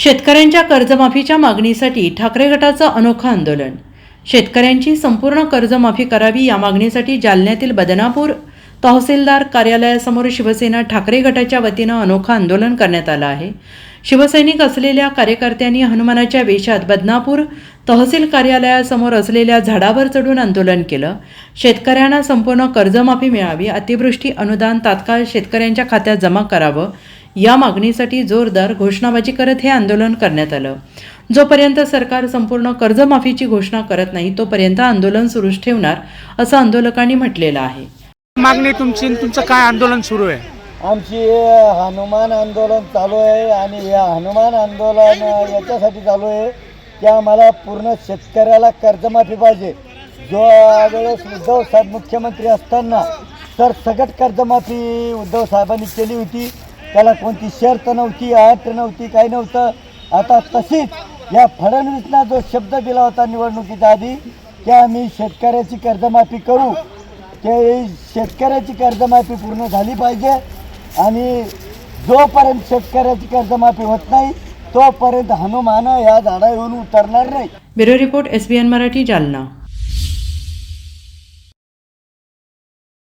शेतकऱ्यांच्या कर्जमाफीच्या मागणीसाठी ठाकरे गटाचं अनोखं आंदोलन. शेतकऱ्यांची संपूर्ण कर्जमाफी करावी या मागणीसाठी जालन्यातील बदनापूर तहसीलदार कार्यालयासमोर शिवसेना ठाकरे गटाच्या वतीनं अनोखं आंदोलन करण्यात आलं आहे. शिवसैनिक असलेल्या कार्यकर्त्यांनी हनुमानाच्या वेशात बदनापूर तहसील कार्यालयासमोर असलेल्या झाडावर चढून आंदोलन केलं. शेतकऱ्यांना संपूर्ण कर्जमाफी मिळावी अतिवृष्टी अनुदान तात्काळ शेतकऱ्यांच्या खात्यात जमा करावं या मागणीसाठी जोरदार घोषणाबाजी करत हे आंदोलन करण्यात आलं. जोपर्यंत सरकार संपूर्ण कर्जमाफीची घोषणा करत नाही तोपर्यंत आंदोलन सुरूच ठेवणार असं आंदोलकांनी म्हटलेलं आहे. मागणी तुमची आणि तुमचं काय आंदोलन सुरू आहे? आमची हनुमान आंदोलन चालू आहे आणि या हनुमान आंदोलन याच्यासाठी चालू आहे की आम्हाला पूर्ण शेतकऱ्याला कर्जमाफी पाहिजे. जो वेळेस उद्धव साहेब मुख्यमंत्री असताना तर सगट कर्जमाफी उद्धव साहेबांनी केली होती. त्याला कोणती शर्त नव्हती अट नव्हती काही नव्हतं. आता तशीच या फडणवीसना जो शब्द दिला होता निवडणुकीच्या आधी की आम्ही शेतकऱ्याची कर्जमाफी करू ते शेतकऱ्याची कर्जमाफी पूर्ण झाली पाहिजे. आणि जोपर्यंत शेतकऱ्याची कर्जमाफी होत नाही तोपर्यंत हनुमान या झाडा येऊन उतरणार नाही. Bureau report S B N Marathi Jalna.